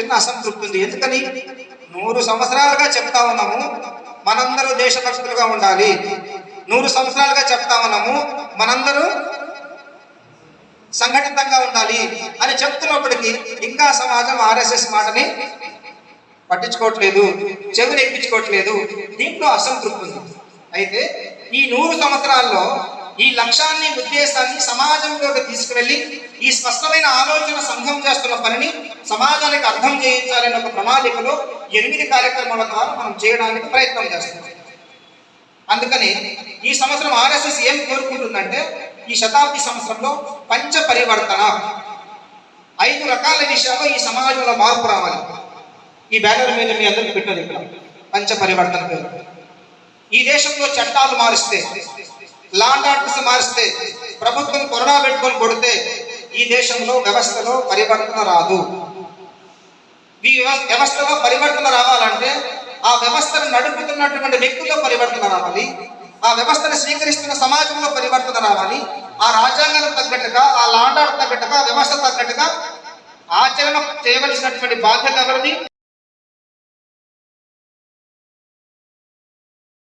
చిన్న అసంతృప్తి ఉంది ఎందుకని? నూరు సంవత్సరాలుగా చెప్తా ఉన్నాము మనందరూ దేశభక్తులుగా ఉండాలి. నూరు సంవత్సరాలుగా చెప్తా ఉన్నాము మనందరూ సంఘటితంగా ఉండాలి అని చెప్తున్నప్పటికీ ఇంకా సమాజం ఆర్ఎస్ఎస్ మాటని పట్టించుకోవట్లేదు చెవులు ఎక్కించుకోవట్లేదు. దీంట్లో అసంతృప్తి ఉంది అయితే ఈ నూరు సంవత్సరాల్లో ఈ లక్ష్యాన్ని ఉద్దేశాన్ని సమాజంలోకి తీసుకువెళ్ళి ఈ స్పష్టమైన ఆలోచన సంఘం చేస్తున్న పనిని సమాజానికి అర్థం చేయించాలనే ఒక ప్రణాళికలో ఎనిమిది కార్యక్రమాల ద్వారా మనం చేయడానికి ప్రయత్నం చేస్తున్నాం. అందుకని ఈ సంవత్సరం ఆర్ఎస్ఎస్ ఏం కోరుకుంటుందంటే ఈ శతాబ్ది సంవత్సరంలో పంచ పరివర్తన ఐదు రకాల విషయాల్లో ఈ సమాజంలో మార్పు రావాలి. ఈ బ్యానర్ మీద మీ అందరికీ పెట్టారు ఇక్కడ పంచ పరివర్తన పేరు. ఈ దేశంలో చట్టాలు మారిస్తే లాండ్ ఆర్డర్స్ మారిస్తే ప్రభుత్వం కొరడా పెట్టుకొని కొడితే ఈ దేశంలో వ్యవస్థలో పరివర్తన రాదు. ఈ వ్యవస్థలో పరివర్తన రావాలంటే ఆ వ్యవస్థను నడుపుతున్నటువంటి వ్యక్తుల్లో పరివర్తన రావాలి. ఆ వ్యవస్థను స్వీకరిస్తున్న సమాజంలో పరివర్తన రావాలి. ఆ రాజ్యాంగానికి తగ్గట్టుగా ఆ లాండ్ ఆర్డర్ తగ్గట్టుగా వ్యవస్థ తగ్గట్టుగా ఆచరణ చేయవలసినటువంటి బాధ్యత